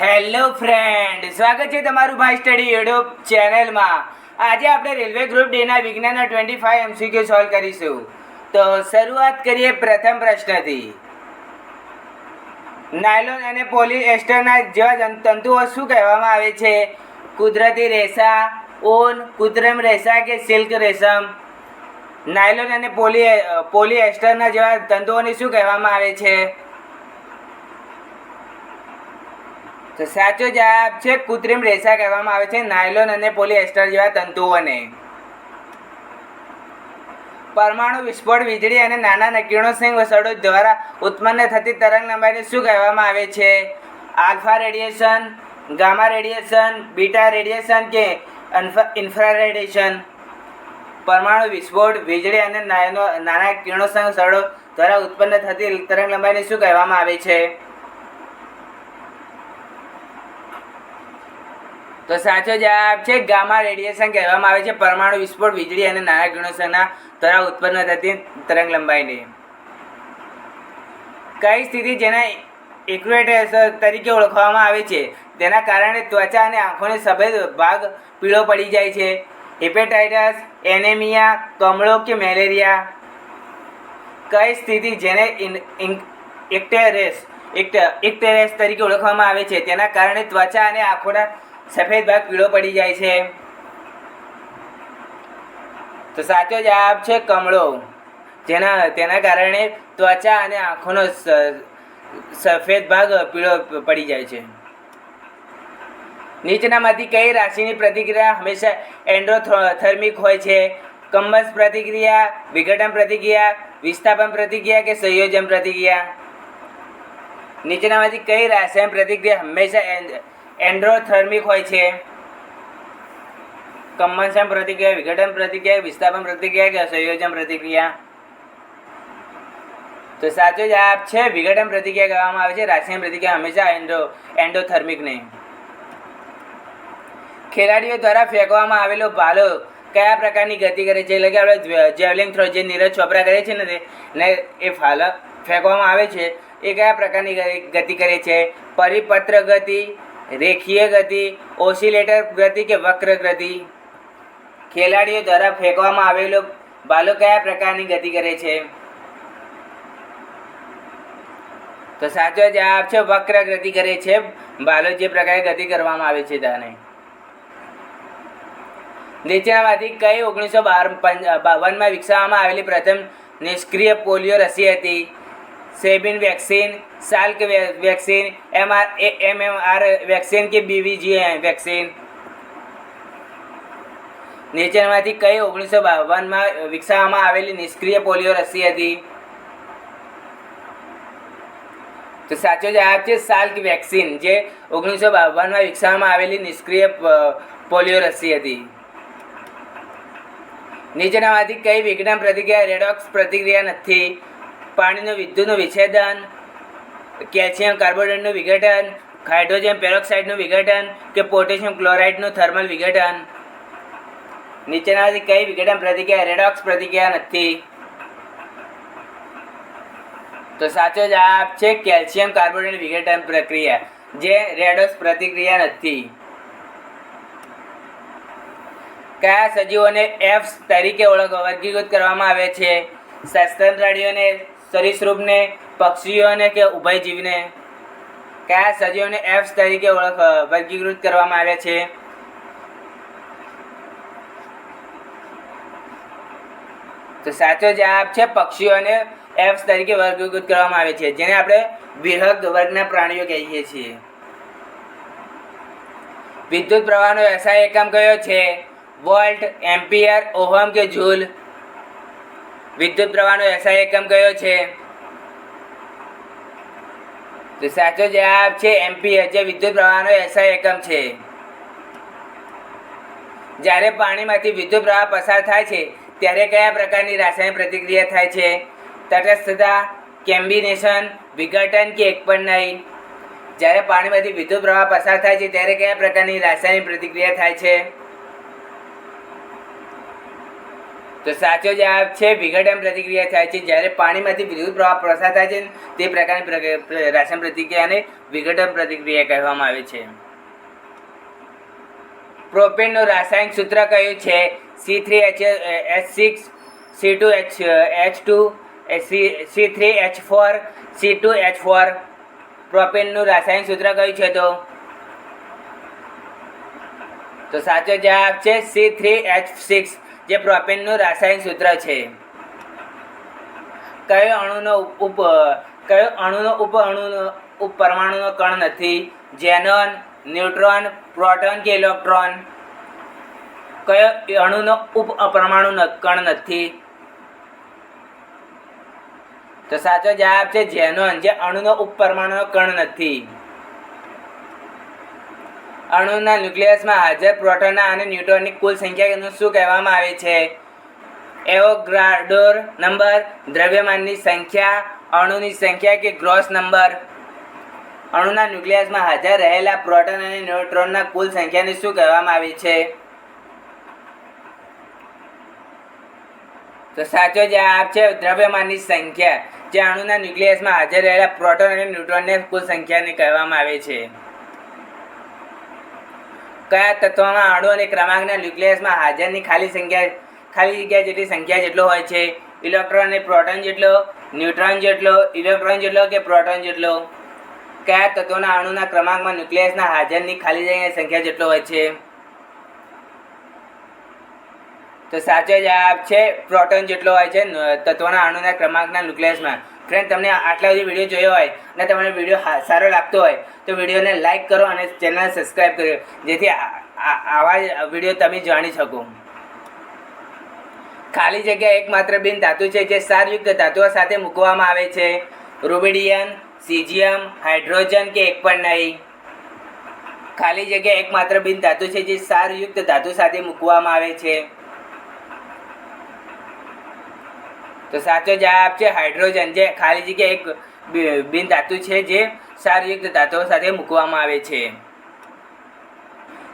Hello friend, સ્વાગત છે તમારું ભાઈ સ્ટડી યુટ્યુબ ચેનલમાં. આજે આપણે રેલવે ગ્રુપ ડેના વિજ્ઞાનના ટ્વેન્ટી ફાઈવ એમસીક્યુ સોલ્વ કરીશું. તો શરૂઆત કરીએ પ્રથમ પ્રશ્નથી. નાયલોન અને પોલિએસ્ટરના જેવા તંતુઓ શું કહેવામાં આવે છે? કુદરતી રેસા ઓન કૃત્રિમ રેસા કે સિલ્ક રેશમ? નાયલોન અને પોલી પોલિએસ્ટરના જેવા તંતુઓને શું કહેવામાં આવે છે? તો સાચો જવાબ છે કૃત્રિમ રેસા કહેવામાં આવે છે. નાયલોન અને પોલિએસ્ટર જેવા તંતુઓને. પરમાણુ વિસ્ફોટ, વીજળી અને નાના કિરણોત્સર્ગ વસડો દ્વારા ઉત્પન્ન થતી તરંગ લંબાઈને શું કહેવામાં આવે છે? Alpha radiation, gamma radiation, beta radiation કે ઇન્ફ્રા રેડિયેશન? પરમાણુ વિસ્ફોટ, વીજળી અને નાના કિરણોત્સર્ગ સડો દ્વારા ઉત્પન્ન થતી તરંગ લંબાઈને શું કહેવામાં આવે છે? તો સાચો જવાબ છે ગામા રેડિયેશન કહેવામાં આવે છે. પરમાણુ વિસ્ફોટ, વીજળી અને નાના કિરણોત્સર્ગના દ્વારા ઉત્પન્ન થતી તરંગ લંબાઈને. કઈ સ્થિતિ જેને ઇક્વેટેસ તરીકે ઓળખવામાં આવે છે? તેના કારણે ત્વચા અને આંખોને સફેદ ભાગ પીળો પડી જાય છે. હેપેટાઇટસ, એનેમિયા, કમળો કે મેલેરિયા. કઈ સ્થિતિ જેને એક્ટેરેસ એક્ટેરેસ તરીકે ઓળખવામાં આવે છે? તેના કારણે ત્વચા અને આંખોના સફેદ ભાગ પીળો પડી જાય છે. તો સાચો જવાબ છે કમળો. જેના, તેના કારણે ત્વચા અને આંખોનો સફેદ ભાગ પીળો પડી જાય છે. નીચેનામાંથી કઈ રાશિની પ્રતિક્રિયા હંમેશા એન્ડ્રોથર્મિક હોય છે? કમ્બસ પ્રતિક્રિયા, વિઘટન પ્રતિક્રિયા, વિસ્થાપન પ્રતિક્રિયા કે સંયોજન પ્રતિક્રિયા? નીચેનામાંથી કઈ રાસાયણ પ્રતિક્રિયા હંમેશા એન્ડ્રોથર્મિક હોય છે. કમ્બન્શન પ્રતિક્રિયા, વિઘટન પ્રતિક્રિયા, વિસ્થાપન પ્રતિક્રિયા કે સંયોજન પ્રતિક્રિયા? તો સાચો જવાબ છે, વિઘટન પ્રતિક્રિયા કહેવામાં આવે છે. રાસાયણિક પ્રતિક્રિયા હંમેશા એન્ડો એન્ડોથર્મિક નહીં ખેલાડીઓ દ્વારા ફેંકવામાં આવેલો ભાલો કયા પ્રકારની ગતિ કરે છે? એટલે કે આપણે જેવલિંગ થ્રો જે નીરજ ચોપરા કરે છે ને ને એ ફાલ ફેંકવામાં આવે છે. એ કયા પ્રકારની ગતિ કરે છે? પરિપત્ર ગતિ રેખીય ગતિ, ઓસિલેટર ગતિ કે વક્ર ગતિ? ખેલાડીઓ દ્વારા ફેંકવામાં આવેલો ભાલો કયા પ્રકારની ગતિ કરે છે? તો સાચો જવાબ છે વક્ર ગતિ કરે છે. ભાલો જે પ્રકારે ગતિ કરવામાં આવે છે તેને. નીચેનામાંથી કઈ ઓગણીસો બાર બાવનમાં વિકસાવવામાં આવેલી પ્રથમ નિષ્ક્રિય પોલિયો રસી હતી? સેબિન વેક્સિન સાલ્ક વે- વેક્સિન એમઆર आर વેક્સિન કે બીવીજી વેક્સિન નીચેનામાંથી કઈ ઓગણીસો બાવનમાં વિકસાવવામાં આવેલી નિષ્ક્રિય પોલિયો રસી હતી તો સાચો જવાબ છે સાલ્ક વેક્સિન જે ઓગણીસો બાવનમાં વિકસાવવામાં આવેલી નિષ્ક્રિય પોલિયો રસી હતી નીચેનામાંથી કઈ વિજ્ઞાન પ્રતિક્રિયા રેડોક્સ પ્રતિક્રિયા નથી પાણીનું વિદ્યુતનું વિચ્છેદન કેલ્શિયમ કાર્બોનેટનું વિઘટન, હાઇડ્રોજન પેરોક્સાઇડનું વિઘટન કે પોટેશિયમ ક્લોરાઇડનું થર્મલ વિઘટન? નીચેનામાંથી કઈ વિઘટન પ્રતિક્રિયા રેડોક્સ પ્રતિક્રિયા નથી? તો સાચો જવાબ છે કેલ્શિયમ કાર્બોનેટ વિઘટન પ્રક્રિયા, જે રેડોક્સ પ્રતિક્રિયા નથી. કયા સજીવોને એફ તરીકે ઓળખ, વર્ગીકૃત કરવામાં આવે છે? સસ્તન પ્રાણીઓને સરીસૃપને, પક્ષીઓને કે ઉભયજીવને કયા સજીવોને એફ્સ તરીકે ઓળખ, વર્ગીકૃત કરવામાં આવે છે? તો સાચો જવાબ છે પક્ષીઓને એફ્સ તરીકે વર્ગીકૃત કરવામાં આવે છે, જેને આપણે વિહગ વર્ગના પ્રાણીઓ કહીએ છીએ. વિદ્યુત પ્રવાહનો એસઆઈ એકમ કયો છે? વોલ્ટ, એમ્પિયર, ઓહમ કે જૂલ? વિદ્યુત પ્રવાહનો એસઆઈ એકમ કયો છે? તો સાચો જવાબ છે એમ્પિયર જે વિદ્યુત પ્રવાહનો એસઆઈ એકમ છે. જ્યારે પાણીમાંથી વિદ્યુત પ્રવાહ પસાર થાય છે, ત્યારે કયા પ્રકારની રાસાયણિક પ્રતિક્રિયા થાય છે? તટસ્થતા કેમ્બિનેશન, વિઘટન કે એક પણ નહીં. જ્યારે પાણીમાંથી વિદ્યુત પ્રવાહ પસાર થાય છે, ત્યારે કયા પ્રકારની રાસાયણિક પ્રતિક્રિયા થાય છે? તો સાચો જવાબ છે, વિઘટન પ્રતિક્રિયા થાય છે. જ્યારે પાણીમાંથી વિદ્યુત પ્રવાહ પ્રસાર થાય છે, તે પ્રકારની રાસાયણ પ્રતિક્રિયાને વિઘટન પ્રતિક્રિયા કહેવામાં આવે છે. પ્રોપેનનું રાસાયણિક સૂત્ર કયું છે? C three H H six C two, H H two C three H four, C two H four. પ્રોપેનનું રાસાયણિક સૂત્ર કયું છે તો? તો સાચો જવાબ છે, સી થ્રી એચ સિક્સ. જે પ્રોપેનનું રાસાયણિક સૂત્ર છે. કયો અણુનો ઉપ કયો અણુનો ઉપ અણુનો ઉપ, પરમાણુનો કણ નથી? જેનોન ન્યુટ્રોન, પ્રોટોન કે ઇલેક્ટ્રોન? કયો અણુનો ઉપ પરમાણુ કણ નથી? તો સાચો જવાબ છે જેનોન જે અણુનો ઉપ, પરમાણુનો કણ નથી. અણુના ન્યુક્લિયસમાં હાજર પ્રોટોનના અને ન્યુટ્રોનની કુલ સંખ્યાનું શું કહેવામાં આવે છે? એવોગ્રાડોર નંબર દ્રવ્યમાનની સંખ્યા, અણુની સંખ્યા કે ગ્રોસ નંબર? અણુના ન્યુક્લિયસમાં હાજર રહેલા પ્રોટોન અને ન્યુટ્રોનના કુલ સંખ્યાને શું કહેવામાં આવે છે? તો સાચો જવાબ છે દ્રવ્યમાનની સંખ્યા, જે અણુના ન્યુક્લિયસમાં હાજર રહેલા પ્રોટોન અને ન્યુટ્રોનની કુલ સંખ્યાને કહેવામાં આવે છે. કયા તત્વમાં અણુ અને ક્રમાંકના ન્યુક્લિયસમાં હાજરની ખાલી સંખ્યા, ખાલી જગ્યા જેટલી સંખ્યા જેટલો હોય છે? ઇલેક્ટ્રોન અને પ્રોટોન જેટલો? ન્યુટ્રોન જેટલો? ઇલેક્ટ્રોન જેટલો કે પ્રોટોન જેટલો? કયા તત્વોના અણુના ક્રમાંકમાં ન્યુક્લિયસના હાજરની ખાલી જગ્યાની સંખ્યા જેટલો હોય છે? તો સાચો જવાબ છે, પ્રોટોન જેટલો હોય છે તત્વના અણુના ક્રમાંકના ન્યુક્લિયસમાં. ફ્રેન્ડ તમને આટલા સુધી વીડિયો જોયો હોય અને તમને વીડિયો સારો લાગતો હોય, તો વિડીયોને લાઈક કરો અને ચેનલ સબસ્ક્રાઈબ કરો, જેથી આવા વીડિયો તમે જાણી શકો. ખાલી જગ્યા એકમાત્ર બિન ધાતુ છે જે સારયુક્ત ધાતુઓ સાથે મૂકવામાં આવે છે. રૂબિડિયમ સીજીયમ હાઇડ્રોજન કે એક પણ નહીં. ખાલી જગ્યા એકમાત્ર બિન ધાતુ છે જે સારયુક્ત ધાતુ સાથે મૂકવામાં આવે છે. તો સાચો જવાબ છે હાઇડ્રોજન જે ખાલી જગ્યા એક બિન ધાતુ છે જે સારયુક્ત ધાતુઓ સાથે મૂકવામાં આવે છે.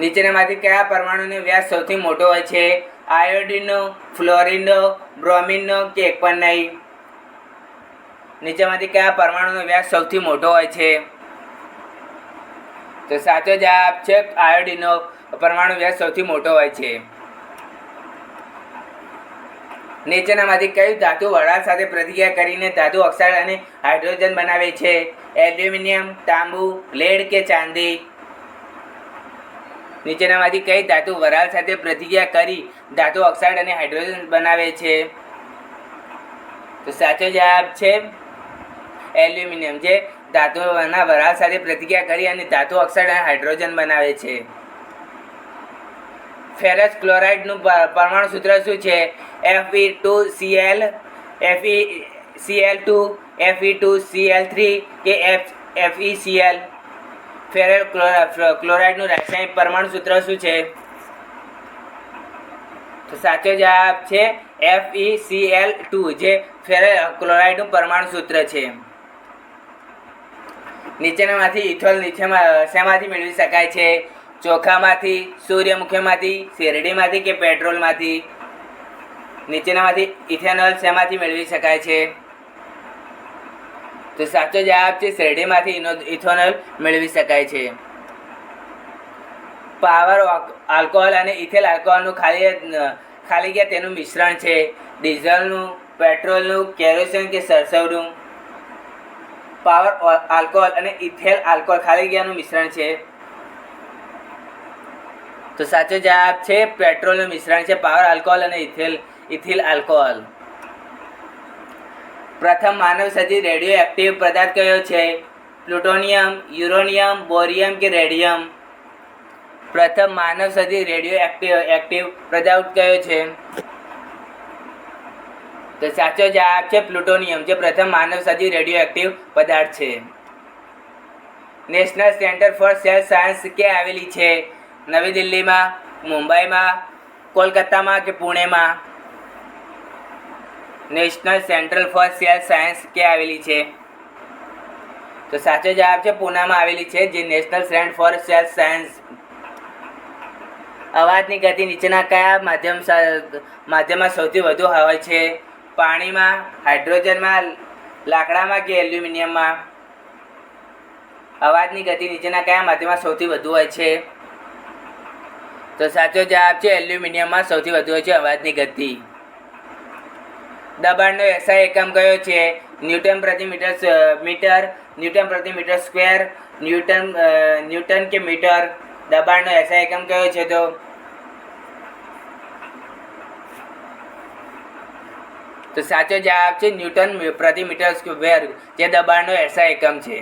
નીચેનામાંથી કયા પરમાણુનો વ્યાસ સૌથી મોટો હોય છે? આયોડિનનો ફ્લોરિનનો બ્રોમિનનો કે એક પણ નહીં? નીચેમાંથી કયા પરમાણુનો વ્યાસ સૌથી મોટો હોય છે? તો સાચો જવાબ છે આયોડિનનો પરમાણુ વ્યાસ સૌથી મોટો હોય છે. નીચેનામાંથી કયું ધાતુ વરાળ સાથે પ્રતિક્રિયા કરીને ધાતુ ઓક્સાઇડ અને હાઇડ્રોજન બનાવે છે? એલ્યુમિનિયમ, તાંબુ, લેડ કે ચાંદી? નીચેનામાંથી કઈ ધાતુ વરાળ સાથે પ્રતિક્રિયા કરી ધાતુ ઓક્સાઇડ અને હાઇડ્રોજન બનાવે છે? તો સાચો જવાબ છે એલ્યુમિનિયમ, જે ધાતુના વરાળ સાથે પ્રતિક્રિયા કરી અને ધાતુ ઓક્સાઇડ અને હાઇડ્રોજન બનાવે છે. ફેરસ ક્લોરાઇડનું પરમાણુ સૂત્ર શું છે? F E two C L C L two F E two C L three કે F F E C L ferrous ક્લોરાઇડનું રાસાયણિક પરમાણુ સૂત્ર શું છે? તો સાચો જવાબ છે F E C L two જે ફેરસ ક્લોરાઇડનું પરમાણુ સૂત્ર છે. નીચેનામાંથી ઇથોલ નીચેમાં, શેમાંથી મેળવી શકાય છે? ચોખામાંથી, સૂર્યમુખીમાંથી, શેરડીમાંથી કે પેટ્રોલમાંથી? નીચેનામાંથી ઇથેનોલ શેમાંથી મેળવી શકાય છે? તો સાચો જવાબ છે શેરડીમાંથી ઇથોનોલ મેળવી શકાય છે. પાવર આલ્કોહોલ અને ઇથેલ આલ્કોહોલનું ખાલી ખાલી ગયા તેનું મિશ્રણ છે. ડીઝલનું, પેટ્રોલનું, કેરોસીન કે સરસવનું. પાવર આલ્કોહોલ અને ઇથેલ આલ્કોહોલ ખાલી ગયાનું મિશ્રણ છે. તો સાચો જવાબ છે પેટ્રોલનું મિશ્રણ છે પાવર આલ્કોહોલ અને ઇથિલ ઇથિલ આલ્કોહોલ પ્રથમ માનવ સદી રેડિયો એક્ટિવ પદાર્થ કયો છે? પ્લુટોનિયમ યુરોનિયમ બોરિયમ કે રેડિયમ પ્રથમ માનવ સજીવ રેડિયો એક્ટિવ એક્ટિવ પદાર્થ કયો છે? તો સાચો જવાબ છે પ્લુટોનિયમ જે પ્રથમ માનવ સદી રેડિયો એક્ટિવ પદાર્થ છે. National centre for cell science ક્યાં આવેલી છે? નવી દિલ્હીમાં, મુંબઈમાં, કોલકાતામાં કે પુણેમાં? National central for cell science કે આવેલી છે? તો સાચો જવાબ છે પૂનામાં આવેલી છે, જે national centre for cell science અવાજની ગતિ નીચેના કયા માધ્યમ માધ્યમમાં સૌથી વધુ હોય છે? પાણીમાં, હાઇડ્રોજનમાં, લાકડામાં કે એલ્યુમિનિયમમાં? અવાજની ગતિ નીચેના કયા માધ્યમમાં સૌથી વધુ હોય છે? તો સાચો જવાબ છે, એલ્યુમિનિયમમાં સૌથી વધુ છે અવાજની ગતિ. દબાણનો એસઆઈ એકમ કયો છે? ન્યૂટન પ્રતિ મીટર મીટર, ન્યૂટન પ્રતિ મીટર સ્ક્વેર, ન્યૂટન ન્યૂટન કે મીટર? દબાણનો એસઆઈ એકમ કયો છે તો? તો સાચો જવાબ છે, ન્યૂટન પ્રતિ મીટર સ્ક્વેર, જે દબાણનો એસઆઈ એકમ છે.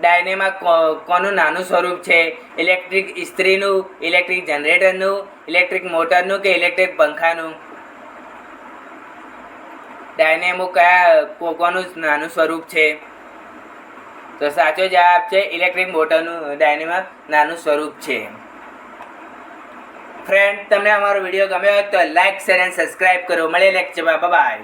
ડાયનેમા કોનું નાનું સ્વરૂપ છે? ઇલેક્ટ્રિક ઇસ્ત્રીનું, ઇલેક્ટ્રિક જનરેટરનું, ઇલેક્ટ્રિક મોટરનું કે ઇલેક્ટ્રિક પંખાનું? ડાયનેમો કયા કોકોનું નાનું સ્વરૂપ છે? તો સાચો જવાબ છે ઇલેક્ટ્રિક મોટરનું, ડાયનેમા નાનું સ્વરૂપ છે. ફ્રેન્ડ, તમને અમારો વીડિયો ગમ્યો હોય તો લાઈક, શેર, એન્ડ સબસ્ક્રાઈબ કરો. મળે લેક્ચરમાં બાય